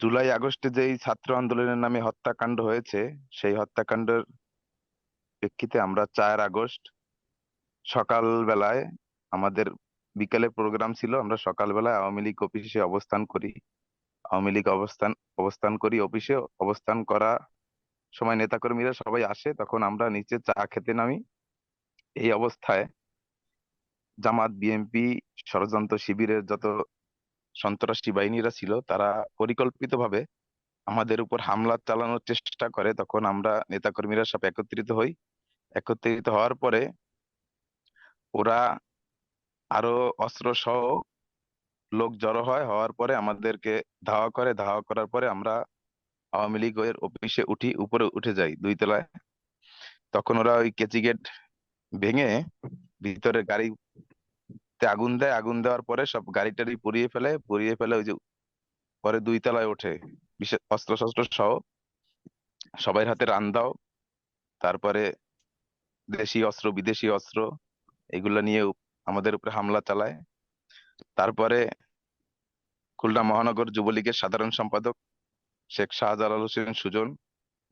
জুলাই আগস্টে যেই ছাত্র আন্দোলনের নামে হত্যাকাণ্ড হয়েছে, সেই হত্যাকাণ্ডের প্রেক্ষিতে আমরা চার আগস্ট সকাল বেলায় আমাদের বিকেলে প্রোগ্রাম ছিল, আমরা সকাল বেলায় আওয়ামী লীগ অফিসে অবস্থান করি। আওয়ামী লীগ অবস্থান অবস্থান করি অফিসে, অবস্থান করা সময় নেতাকর্মীরা সবাই আসে, তখন আমরা নিচে চা খেতে নামি। এই অবস্থায় জামাত, বিএনপি, ষড়যন্ত্র শিবিরের যত সন্ত্রাসী বাহিনীরা ছিল, তারা পরিকল্পিতভাবে আমাদের উপর হামলা চালানোর চেষ্টা করে। তখন আমরা নেতাকর্মীরা সব একত্রিত হই। একত্রিত হওয়ার পরে ওরা আরও অস্ত্র সহ লোক জড়ো হয়। হওয়ার পরে আমাদেরকে ধাওয়া করে। ধাওয়া করার পরে আমরা আওয়ামী লীগের অফিসে উঠি, উপরে উঠে যাই দুই তলায়। তখন ওরা ওই কেচি গেট ভেঙে ভিতরে গাড়িতে আগুন দেয়, আগুন দেওয়ার পরে সব গাড়ি টাড়ি পুড়িয়ে ফেলে পুড়িয়ে ফেলে ওই যে পরে দুই তলায় ওঠে। বিশেষ অস্ত্র শস্ত্র সহ। সবাই হাতে রান দাও। তারপরে দেশি অস্ত্র, বিদেশি অস্ত্র, এগুলা নিয়ে আমাদের উপরে হামলা চালায়। তারপরে খুলনা মহানগর যুবলীগের সাধারণ সম্পাদক শেখ শাহজালাল হোসেন সুজন,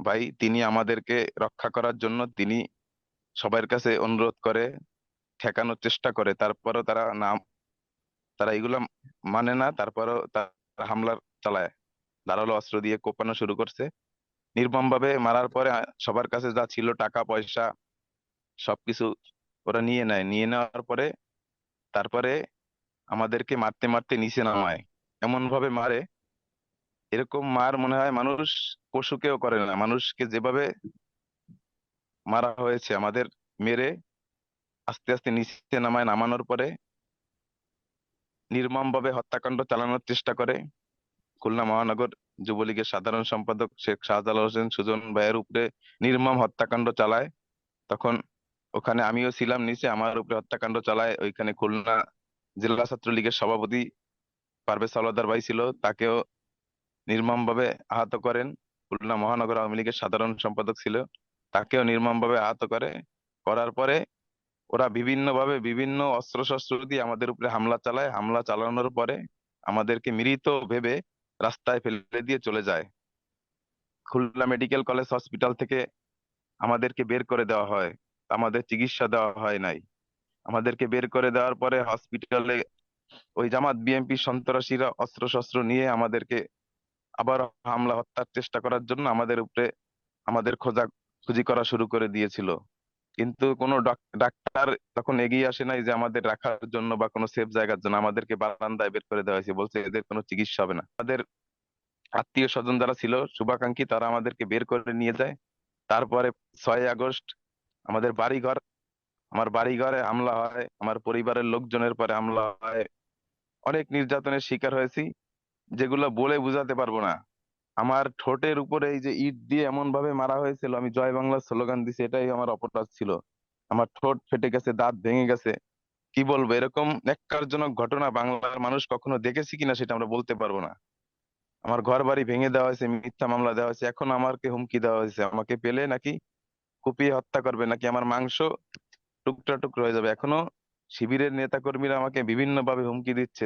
ভাই, তিনি আমাদেরকে রক্ষা করার জন্য তিনি সবার কাছে অনুরোধ করে ঠেকানোর চেষ্টা করে, তারপরও তারা নাম, তারা এগুলো মানে না, তারপরও তারা হামলা চালায়। ধারালো অস্ত্র দিয়ে কোপানো শুরু করছে। নির্মম ভাবে মারার পরে সবার কাছে যা ছিল টাকা, পয়সা, সবকিছু ওরা নিয়ে নেয়। নিয়ে নেওয়ার পরে, তারপরে আমাদেরকে মারতে মারতে নিচে নামায়। এমন ভাবে মারে। এরকম মার মনে হয় মানুষ পশুকেও করে না। মানুষকে যেভাবে মারা হয়েছে, আমাদের মেরে আস্তে আস্তে নিচে নামায়, নামানোর পরে নির্মম ভাবে হত্যাকাণ্ড চালানোর চেষ্টা করে। খুলনা মহানগর যুবলীগের সাধারণ সম্পাদক শেখ শাহজালাল হোসেন সুজন ভাইয়ের উপরে নির্মম হত্যাকাণ্ড চালায়। তখন ওখানে আমিও ছিলাম নিচে, আমার উপরে হত্যাকাণ্ড চালায়। ওইখানে খুলনা জেলা ছাত্রলীগের সভাপতি পারভেজ সালাদার ভাই ছিল, তাকেও নির্মম ভাবে আহত করেন। খুলনা মহানগর আওয়ামী লীগের সাধারণ সম্পাদক ছিল, তাকেও নির্মম ভাবে আহত করে। করার পরে ওরা বিভিন্ন ভাবে বিভিন্ন অস্ত্র শস্ত্র দিয়ে আমাদের উপরে হামলা চালায়। হামলা চালানোর পরে আমাদেরকে মৃত ভেবে রাস্তায় ফেলে দিয়ে চলে যায়। খুলনা মেডিকেল কলেজ হসপিটাল থেকে আমাদেরকে বের করে দেওয়া হয়। আমাদের চিকিৎসা দেওয়া হয় নাই। আমাদেরকে বের করে দেওয়ার পরে হসপিটালে ওই জামাত বিএনপি সন্ত্রাসীরা অস্ত্র শস্ত্র নিয়ে আমাদেরকে আবার হামলা হত্যার চেষ্টা করার জন্য আমাদের উপরে আমাদের খোঁজা খুঁজি করা শুরু করে দিয়েছিল। কিন্তু কোনো ডাক- ডাক্তার তখন এগিয়ে আসে নাই যে আমাদের রাখার জন্য বা কোনো সেফ জায়গার জন্য। আমাদেরকে বারান্দায় বের করে দেওয়া হয়েছে। বলছে এদের কোনো চিকিৎসা হবে না। আমাদের আত্মীয় স্বজন যারা ছিল, শুভাকাঙ্ক্ষী, তারা আমাদেরকে বের করে নিয়ে যায়। তারপরে ছয় আগস্ট আমাদের বাড়িঘর, আমার বাড়িঘরে হামলা হয়, আমার পরিবারের লোকজনের পরে হামলা হয়। অনেক নির্যাতনের শিকার হয়েছি, যেগুলো বলে বোঝাতে পারব না। আমার ঠোঁটের উপরে এই যে ইট দিয়ে এমন ভাবে মারা হয়েছিল, আমি জয় বাংলা স্লোগান দিছি, এটাই আমার অপরাধ ছিল। আমার ঠোঁট ফেটে গেছে, দাঁত ভেঙে গেছে। কি বলব, এরকম ন্যাক্কারজনক ঘটনা বাংলার মানুষ কখনো দেখেছি কিনা সেটা আমরা বলতে পারব না। আমার ঘর বাড়ি ভেঙে দেওয়া হয়েছে, মিথ্যা মামলা দেওয়া হয়েছে, এখন আমাকে হুমকি দেওয়া হয়েছে। আমাকে পেলে নাকি কুপিয়ে হত্যা করবে, নাকি আমার মাংস টুকরা টুকরো হয়ে যাবে? এখনও শিবিরের নেতা কর্মীরা আমাকে বিভিন্ন ভাবে হুমকি দিচ্ছে।